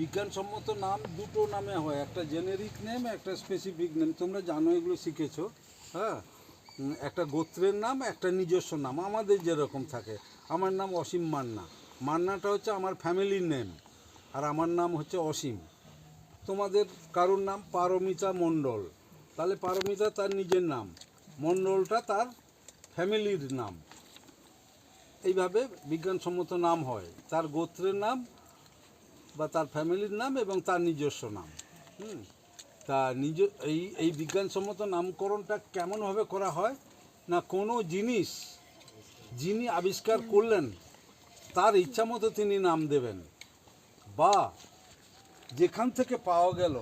বিজ্ঞানসম্মত নাম দুটো নামে হয়, একটা জেনেরিক নেম একটা স্পেসিফিক নেম তোমরা জানো, এগুলো শিখেছো হ্যাঁ? একটা গোত্রের নাম, একটা নিজস্ব নাম, আমাদের যেরকম থাকে। আমার নাম অসীম মান্না। মান্নাটা হচ্ছে আমার ফ্যামিলির নেম আর আমার নাম হচ্ছে অসীম। তোমাদের কারোর নাম? পারমিতা মণ্ডল। তাহলে পারমিতা তার নিজের নাম, মণ্ডলটা তার ফ্যামিলির নাম। এইভাবে বিজ্ঞানসম্মত নাম হয়। তার গোত্রের নাম বা তার ফ্যামিলির নাম এবং তার নিজস্ব নাম। হুম? তা নিজ এই এই বিজ্ঞানসম্মত নামকরণটা কেমনভাবে করা হয় না কোনো জিনিস যিনি আবিষ্কার করলেন, তার ইচ্ছামতো তিনি নাম দেবেন বা যেখান থেকে পাওয়া গেল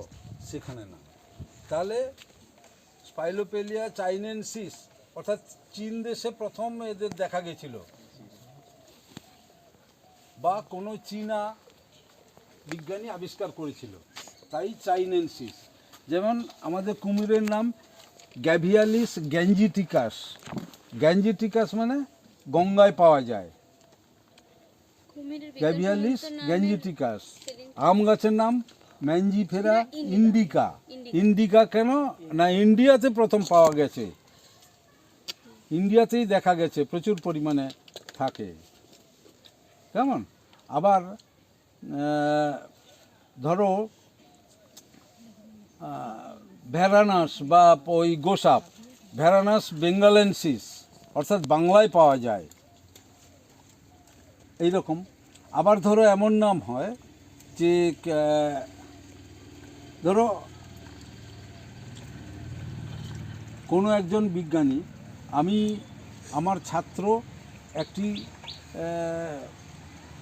সেখানে না তাহলে স্পাইলোপেলিয়া চাইনেনসিস অর্থাৎ চীন দেশে প্রথম এদের দেখা গেছিল। বা কোনো চীনা বিজ্ঞানী আবিষ্কার করেছিল তাই চাইনেনসিস। যেমন আমাদের কুমিরের নাম গ্যাভিয়ালিস গ্যাঞ্জিটিকাস। গ্যাঞ্জিটিকাস মানে গঙ্গায় পাওয়া যায়। গ্যাভিয়ালিস গ্যাঞ্জিটিকাস। আম গাছের নাম ম্যাঞ্জিফেরা ইন্ডিকা। ইন্ডিকা কেন? না ইন্ডিয়াতে প্রথম পাওয়া গেছে। ইন্ডিয়াতেই দেখা গেছে প্রচুর পরিমাণে থাকে। কেমন? আবার ধরো ভ্যারানাস বা ওই গোসাপ ভ্যারানাস বেঙ্গালেন্সিস, অর্থাৎ বাংলায় পাওয়া যায়। এই রকম আবার ধরো এমন নাম হয় যে ধরো, কোনো একজন বিজ্ঞানী, আমি, আমার ছাত্র একটি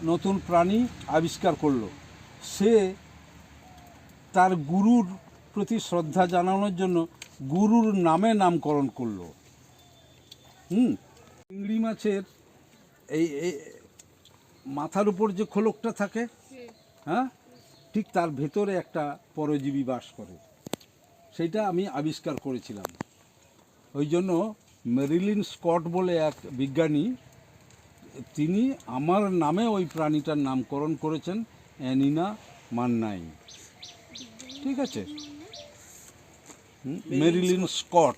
নতুন প্রাণী আবিষ্কার করল। সে তার গুরুর প্রতি শ্রদ্ধা জানানোর জন্য গুরুর নামে নামকরণ করল। হুম? চিংড়ি মাছের এই মাথার উপর যে খোলকটা থাকে হ্যাঁ? ঠিক তার ভেতরে একটা পরজীবী বাস করে। সেইটা আমি আবিষ্কার করেছিলাম। ওই জন্য মেরিলিন স্কট বলে এক বিজ্ঞানী তিনি আমার নামে ওই প্রাণীটার নামকরণ করেছেন অ্যানিনা মান্নাই। ঠিক আছে? Marilyn Scott